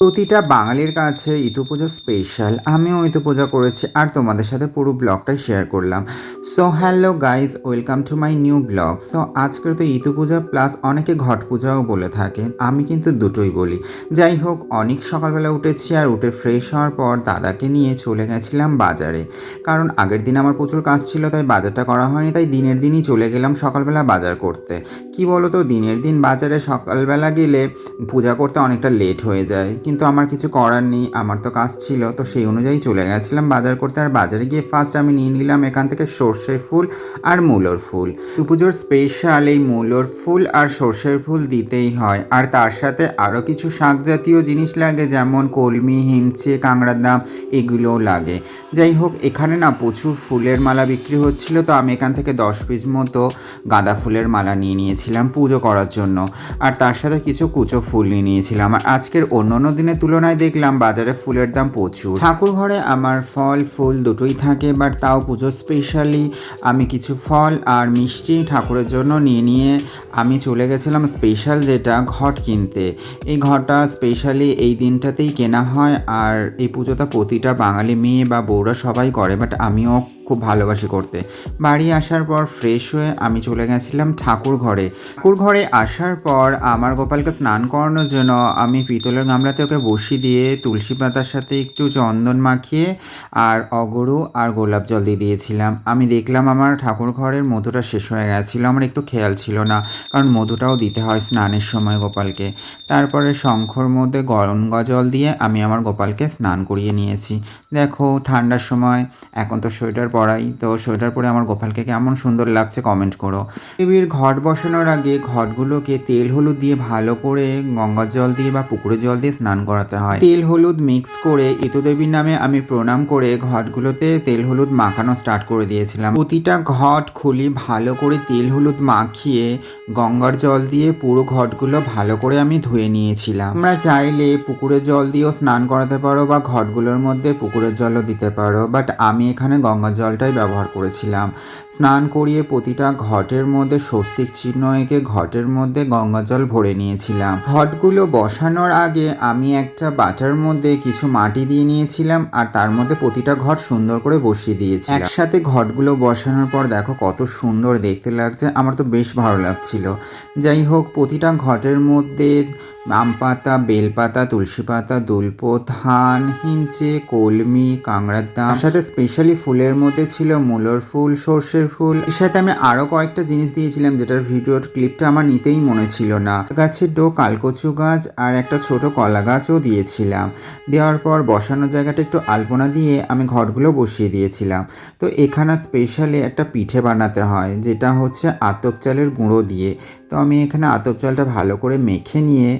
প্রতিটা বাঙালির কাছে ইতু পুজো স্পেশাল আমিও ইতু পূজা করেছি আর তোমাদের সাথে পুরো ব্লগটাই শেয়ার করলাম। So hello guys welcome to my new blog so আজকের তো ইতু পূজা প্লাস অনেকে ঘট পূজাও বলে থাকে। আমি কিন্তু দুটোই বলি। যাই হোক, অনেক সকালবেলা উঠেছি আর উঠে ফ্রেশ হওয়ার পর দাদাকে নিয়ে চলে গেছিলাম বাজারে। কারণ আগের দিন আমার প্রচুর কাজ ছিল, তাই বাজারটা করা হয়নি, তাই দিনের দিনই চলে গেলাম সকালবেলা বাজার করতে। কি বলো তো দিনের দিন বাজারে সকালবেলা গেলে পূজা করতে অনেকটা লেট হয়ে যায়। কিন্তু আমার কিছু করার নেই, আমার তো কাজ ছিল। তো সেই অনুযায়ী চলে গেছিলাম বাজার করতে আর বাজারে গিয়ে ফার্স্ট আমি নিয়ে নিলাম এখান থেকে সর্ষের ফুল আর মূলোর ফুল। পুজোর স্পেশাল এই মূলোর ফুল আর সর্ষের ফুল দিতেই হয়। আর তার সাথে আরও কিছু শাক জাতীয় জিনিস লাগে, যেমন কলমি হিমচে কাঁকড়ার দাম এগুলোও লাগে। যাই হোক, এখানে না প্রচুর ফুলের মালা বিক্রি হচ্ছিল, তো আমি এখান থেকে দশ পিস মতো গাঁদা ফুলের মালা নিয়ে নিয়েছিলাম পুজো করার জন্য। আর তার সাথে কিছু কুচো ফুল নিয়ে নিয়েছিলাম। আর আজকের অন্য অন্য দিনের তুলনায় দেখলাম বাজারে ফুলের দাম প্রচুর। ঠাকুর ঘরে আমার ফল, ফুল দুটোই থাকে বাট তাও পুজো স্পেশালি আমি কিছু ফল আর মিষ্টি ঠাকুরের জন্য নিয়ে নিয়ে আমি চলে গেছিলাম স্পেশাল যেটা ঘট কিনতে। এই ঘরটা স্পেশালি এই দিনটাতেই কেনা হয় আর এই পুজোটা প্রতিটা বাঙালি মেয়ে বা বউরা সবাই করে বাট আমিও খুব ভালোবাসি করতে। বাড়ি আসার পর ফ্রেশ হয়ে আমি চলে গেছিলাম ঠাকুর ঘরে ঠাকুর ঘরে আসার পর আমার গোপালকে স্নান করানোর জন্য আমি পিতলের গামলাতে ওকে বসিয়ে দিয়ে তুলসী পাতার সাথে একটু চন্দন মাখিয়ে আর অগরু আর গোলাপ জল দিয়ে দিয়েছিলাম। আমি দেখলাম আমার ঠাকুর ঘরের মধুটা শেষ হয়ে গেছিল, আমার একটু খেয়াল ছিল না, কারণ মধুটাও দিতে হয় স্নানের সময় গোপালকে। তারপরে শঙ্খর মধ্যে গরম জল দিয়ে আমি আমার গোপালকে স্নান করিয়ে নিয়েছি। দেখো, ঠান্ডার সময়, এখন তো সোয়েটার পরাই, তো সোয়েটার পরে আমার গোপালকে কেমন সুন্দর লাগছে কমেন্ট করো। দেবীর ঘট বসানোর আগে ঘটগুলোকে তেল হলুদ দিয়ে ভালো করে গঙ্গার জল দিয়ে বা পুকুরের জল দিয়ে স্নান করাতে হয়। তেল হলুদ মিক্স করে ইতু দেবীর নামে আমি প্রণাম করে ঘটগুলোতে তেল হলুদ মাখানো স্টার্ট করে দিয়েছিলাম। প্রতিটা ঘট খুলি ভালো করে তেল হলুদ মাখিয়ে গঙ্গার জল দিয়ে পুরো ঘটগুলো ভালো করে আমি ধুয়ে নিয়েছিলাম। আমরা চাইলে পুকুরের জল দিয়েও স্নান করাতে পারো বা ঘটগুলোর মধ্যে পুকুরের জলও দিতে পারো বাট আমি এখানে গঙ্গার জলটাই ব্যবহার করেছিলাম। স্নান করিয়ে প্রতিটা ঘটের মধ্যে স্বস্তিক চিহ্ন এঁকে ঘটের মধ্যে গঙ্গা জল ভরে নিয়েছিলাম। ঘটগুলো বসানোর আগে আমি একটা বাটার মধ্যে কিছু মাটি দিয়ে নিয়েছিলাম আর তার মধ্যে প্রতিটা ঘর সুন্দর করে বসিয়ে দিয়েছি একসাথে ঘটগুলো বসানোর পর দেখো কত সুন্দর দেখতে লাগছে, আমার তো বেশ ভালো লাগছিল। যাই হোক, প্রতিটা ঘটের মধ্যে আম পাতা বেলপাতা তুলসী পাতা দুলপো, ধান, হিঞ্চে, কলমি কাংড়ার দাম। সাথে স্পেশালি ফুলের মধ্যে ছিল মূলর ফুল, সর্ষের ফুল। এর সাথে আমি আরও কয়েকটা জিনিস দিয়েছিলাম, যেটার ভিডিওর ক্লিপটা আমার নিতেই মনে ছিল না। গাছের ডো, কালকচু গাছ আর একটা ছোট কলা গাছও দিয়েছিলাম। দেওয়ার পর বসানোর জায়গাটা একটু আলপনা দিয়ে আমি ঘরগুলো বসিয়ে দিয়েছিলাম। তো এখানে স্পেশালি একটা পিঠে বানাতে হয়, যেটা হচ্ছে আতপ চালের গুঁড়ো দিয়ে। তো আমি এখানে আতপ চালটা ভালো করে মেখে নিয়ে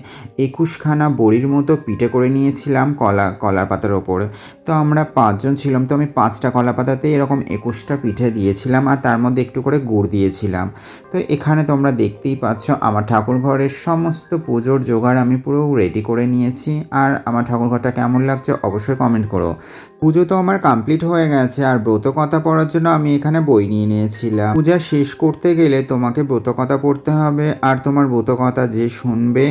একুশখানা বড়ির মতো পিঠে করে নিয়েছিলাম কলা, কলার পাতার ওপরে। তো আমরা পাঁচজন ছিলাম, তো আমি পাঁচটা কলা পাতাতে এরকম একুশটা পিঠে দিয়েছিলাম আর তার মধ্যে একটু করে গুড় দিয়েছিলাম। তো এখানে তোমরা দেখতেই পাচ্ছ আমার ঠাকুর ঘরের সমস্ত পুজোর জোগাড় আমি পুরো রেডি করে নিয়েছি। আর আমার ঠাকুর ঘরটা কেমন লাগছে অবশ্যই কমেন্ট করো। পুজো তো আমার কমপ্লিট হয়ে গেছে, আর ব্রত কথা পড়ার জন্য আমি এখানে বই নিয়ে নিয়েছিলাম। পূজা শেষ করতে গেলে তোমাকে ব্রত কথা পড়তে হবে, আর তোমার ব্রত কথা যে শুনবে,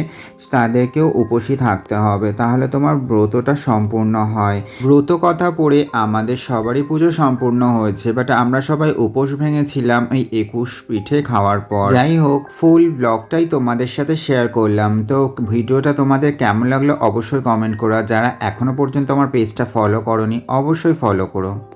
তাদেরকেও উপসী থাকতে হবে। তাহলে তোমার ব্রতটা সম্পূর্ণ হয়। ব্রত কথা পড়ে আমাদের সবারই পুজো সম্পূর্ণ হয়েছে বাট আমরা সবাই উপোস ভেঙেছিলাম এই একুশ পিঠে খাওয়ার পর। যাই হোক, ফুল ব্লগটাই তোমাদের সাথে শেয়ার করলাম। তো ভিডিওটা তোমাদের কেমন লাগল অবশ্যই কমেন্ট করো যারা এখনও পর্যন্ত আমার পেজটা ফলো করনি অবশ্যই ফলো করো।